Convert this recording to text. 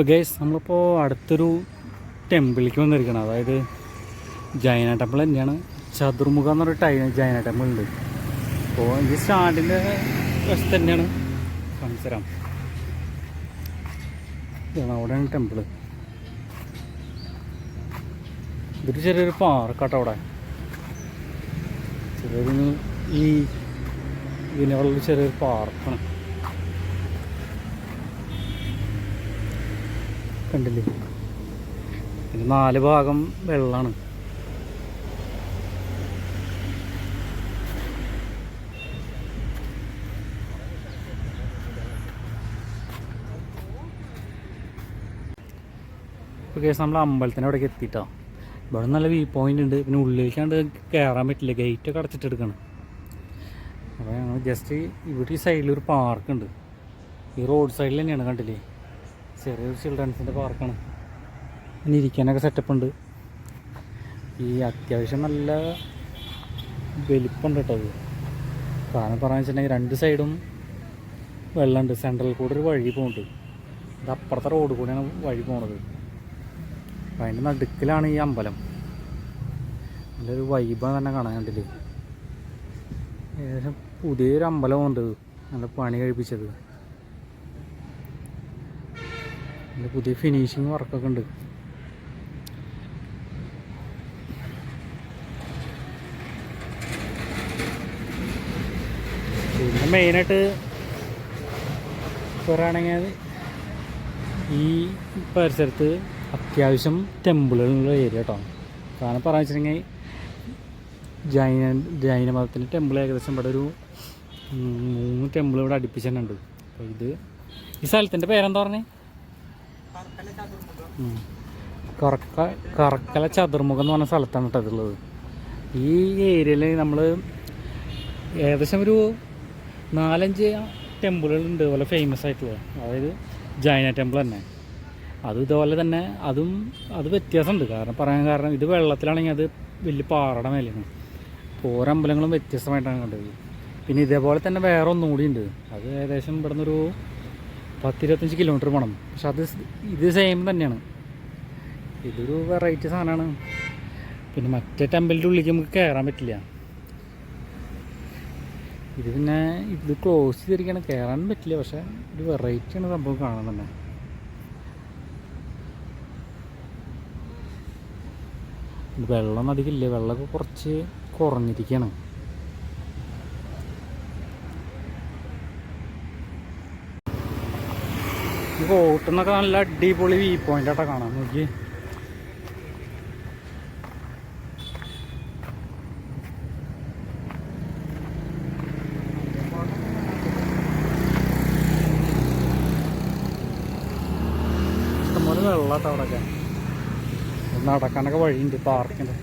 ഇപ്പോൾ ഗൈസ് നമ്മളിപ്പോൾ അടുത്തൊരു ടെമ്പിളിലേക്ക് വന്നിരിക്കണം. അതായത് ജൈന ടെമ്പിൾ തന്നെയാണ്. ചതുർമുഖ എന്ന് പറഞ്ഞ ടൈ ജൈന ടെമ്പിൾ ഉണ്ട്. അപ്പോൾ ഈ സ്റ്റാൻഡിന്റെ വശത്ത് തന്നെയാണ് കാണിച്ചു ഇതാണ് അവിടെയാണ് ടെമ്പിൾ ഇതൊരു ചെറിയൊരു പാർക്കാട്ടോ അവിടെ. ചെറിയൊരു ഈ ഇതിനുള്ള ചെറിയൊരു പാർക്കാണ് കണ്ടില്ലേ? ഇത് നാല് ഭാഗം വെള്ളമാണ് ഇപ്പോൾ കേസ് നമ്മൾ അമ്പലത്തിന്റെ അവിടേക്ക് എത്തിയിട്ടോ ഇവിടെ നല്ല വ്യൂ പോയിന്റ് ഉണ്ട്. പിന്നെ ഉള്ളിലേക്കാണ്ട് കയറാൻ പറ്റില്ല. ഗേറ്റൊക്കെ അടച്ചിട്ട് എടുക്കണം. അപ്പോൾ ഞങ്ങൾ ജസ്റ്റ് ഇവിടെ ഈ സൈഡിൽ ഒരു പാർക്ക് ഉണ്ട്. ഈ റോഡ് സൈഡിൽ തന്നെയാണ് കണ്ടില്ലേ? ചെറിയൊരു ചിൽഡ്രൻസിന്റെ പാർക്കാണ് ഇനി ഇരിക്കാനൊക്കെ സെറ്റപ്പ് ഉണ്ട്. ഈ അത്യാവശ്യം നല്ല വലിപ്പമുണ്ട് കേട്ടോ അത്. കാരണം പറഞ്ഞു വെച്ചിട്ടുണ്ടെങ്കിൽ രണ്ട് സൈഡും വെള്ളമുണ്ട്. സെൻട്രൽ കൂടെ ഒരു വഴി പോകുന്നുണ്ട് ഇത് അപ്പുറത്തെ റോഡ് കൂടെയാണ് വഴി പോണത്. അപ്പം അതിന്റെ നടുക്കിലാണ് ഈ അമ്പലം. നല്ലൊരു വൈബാണ് തന്നെ കാണാൻ കണ്ടില്ലേ. ഏകദേശം പുതിയൊരു അമ്പലമുണ്ട് നല്ല പണി കഴിപ്പിച്ചത്. നല്ല പുതിയ ഫിനിഷിങ് വർക്കൊക്കെ ഉണ്ട്. പിന്നെ മെയിനായിട്ട് പറയുകയാണെങ്കിൽ ഈ പരിസരത്ത് അത്യാവശ്യം ടെമ്പിളുകളുള്ള ഏരിയ കേട്ടോ. കാരണം പറഞ്ഞു വെച്ചിട്ടുണ്ടെങ്കിൽ ജൈന ജൈന മതത്തിന്റെ ടെമ്പിൾ ഏകദേശം ഇവിടെ ഒരു മൂന്ന് ടെമ്പിൾ ഇവിടെ അടുപ്പിച്ച് തന്നെ ഉണ്ട്. അപ്പോൾ ഇത് ഈ സ്ഥലത്തിന്റെ പേരെന്താ പറഞ്ഞേ. കറക്ക കറക്കല ചതുർമുഖം എന്ന് പറഞ്ഞ സ്ഥലത്താണ് കേട്ടോ ഇതുള്ളത്. ഈ ഏരിയയിൽ നമ്മൾ ഏകദേശം ഒരു നാലഞ്ച് ടെമ്പിളുകളുണ്ട് ഇതുപോലെ ഫേമസ് ആയിട്ടുള്ളത്. അതായത് ജൈന ടെമ്പിൾ തന്നെ. അത് ഇതുപോലെ തന്നെ അതും അത് വ്യത്യാസമുണ്ട്. കാരണം പറയാൻ കാരണം ഇത് വെള്ളത്തിലാണെങ്കിൽ അത് വലിയ പാറയുടെ മേലെയാണ്. അപ്പോൾ ഓരോ അമ്പലങ്ങളും വ്യത്യസ്തമായിട്ടാണ് കണ്ടത്. പിന്നെ ഇതേപോലെ തന്നെ വേറെ ഒന്നുകൂടി ഉണ്ട്. അത് ഏകദേശം ഇവിടെ നിന്നൊരു പത്തിരുപത്തഞ്ച് കിലോമീറ്റർ പോകണം പക്ഷെ അത് ഇത് സെയിം തന്നെയാണ്. ഇതൊരു വെറൈറ്റി സാധനമാണ് പിന്നെ മറ്റേ ടെമ്പിളിന്റെ ഉള്ളിലേക്ക് നമുക്ക് കയറാൻ പറ്റില്ല. ഇത് പിന്നെ ഇത് ക്ലോസ് ചെയ്തിരിക്കുകയാണ് കയറാൻ പറ്റില്ല. പക്ഷെ ഒരു വെറൈറ്റിയാണ് സംഭവം കാണാൻ തന്നെ. വെള്ളം അധികമില്ല വെള്ളമൊക്കെ കുറച്ച് കുറഞ്ഞിരിക്കുകയാണ് ഈ റോട്ടിൽ നിന്നൊക്കെ നല്ല അടിപൊളി വ്യൂ പോയിന്റ് ആട്ടോ കാണാൻ നോക്കി ഇഷ്ടംപോലെ വെള്ളാട്ടോ അവിടെയൊക്കെ നടക്കാനൊക്കെ വഴിയുണ്ട് പാർക്കിന്റെ